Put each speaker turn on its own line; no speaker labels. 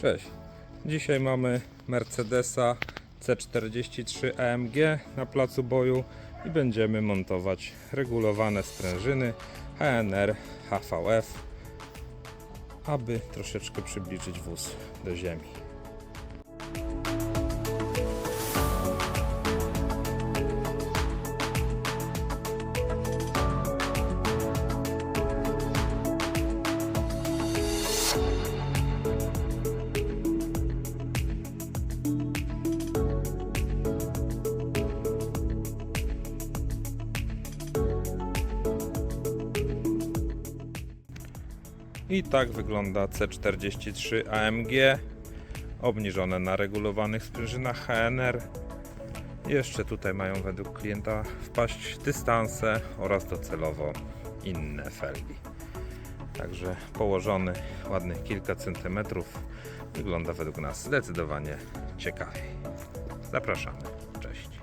Cześć. Dzisiaj mamy Mercedesa C43 AMG na placu boju i będziemy montować regulowane sprężyny HNR HVF, aby troszeczkę przybliżyć wóz do ziemi. I tak wygląda C43 AMG obniżone na regulowanych sprężynach HNR. Jeszcze tutaj mają według klienta wpaść dystanse oraz docelowo inne felgi. Także położony ładnych kilka centymetrów wygląda według nas zdecydowanie ciekawiej. Zapraszamy. Cześć.